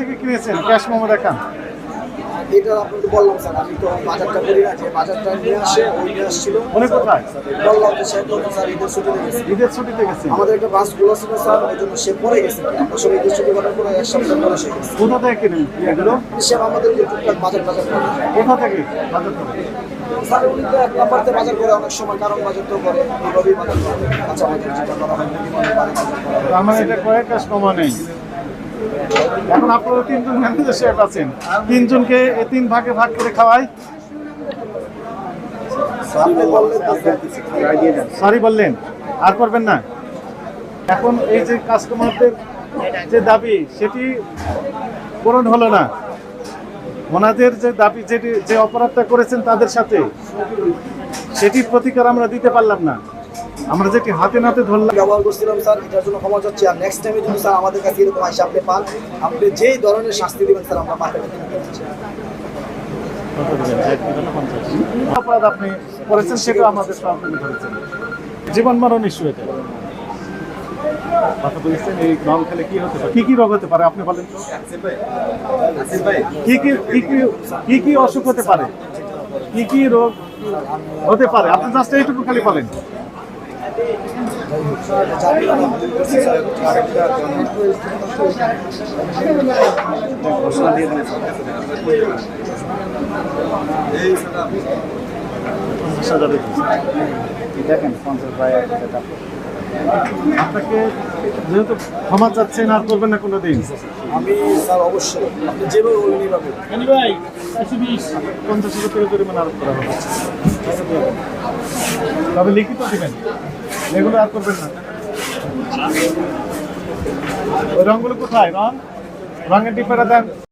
থেকে কিনেছেন? ক্যাশ মোমো দেখান এটা আপনাকে বললাম স্যার আমি তো বাজারটা করি না যে বাজারটা নিয়ে আসে ওই নিয়ে আসছিল। কোথায়? বললাম যে সে বলতো স্যার ঈদের ছুটিতে গেছে। ঈদের ছুটিতে আমাদের একটা বাসগুলো ছিল স্যার ওই জন্য সে পরে গেছে। আমরা সবাই ঈদের ছুটি করার পরে এক সপ্তাহ পরে সে গেছে। কোথা থেকে কিনেন এগুলো? সে আমাদের যে টুকটাক বাজার বাজার করে। কোথা থেকে? বাজার করে। স্যার উনি তো এক নাম্বারতে বাজার করে অনেক সময় কারণ বাজার তো করে। এইভাবেই বাজার করে। কাঁচা বাজার যেটা করা হয় বাজার বাজার করা। হয়। তার মানে এটা কয়েক ক্যাশ মোমো নেই। এখন আপনারা তিনজন ম্যানেজার শেফ আছেন। তিনজনকে তিন ভাগে ভাগ করে খাওয়াই। সরি বললেন, আর করবেন না। এখন এই যে কাস্টমারদের যে দাবি, সেটি পূরণ হলো না। ওনাদের যে দাবি, যেটি যে অপরাধটা করেছেন তাদের সাথে, সেটির প্রতিকার আমরা দিতে পারলাম না। আমরা যেটি হাতে নাতে ধরলাম। ব্যবহার করছিলাম স্যার এটার জন্য ক্ষমা চাচ্ছি। আর নেক্সট টাইমে যদি স্যার আমাদের কাছে এরকম আইসা আপনি পান আপনি যেই ধরনের শাস্তি দেবেন স্যার আমরা মাঠে অপরাধ আপনি করেছেন সেটা আমাদের ধরেছেন জীবন মরণ ইস্যু এটা। কথা বলছেন এই রং খেলে কি হতে পারে? কি কি রোগ হতে পারে আপনি বলেন। তো কি কি কি কি কি কি অসুখ হতে পারে? কি কি রোগ হতে পারে? আপনি জাস্ট এইটুকু খালি বলেন। পঞ্চাশ হাজার দেখেন পঞ্চাশ ভাই আপনাকে যেহেতু ক্ষমা চাচ্ছেন আর করবেন না কোনো দিন আমি স্যার অবশ্যই আপনি যেভাবে বলবেন এইভাবে। পঞ্চাশ হাজার টাকা জরিমানা আরোপ করা হবে। তবে লিখিত দিবেন। এগুলো আর করবেন না। ওই রঙগুলো কোথায়? রং রঙের ডিব্বাটা দেন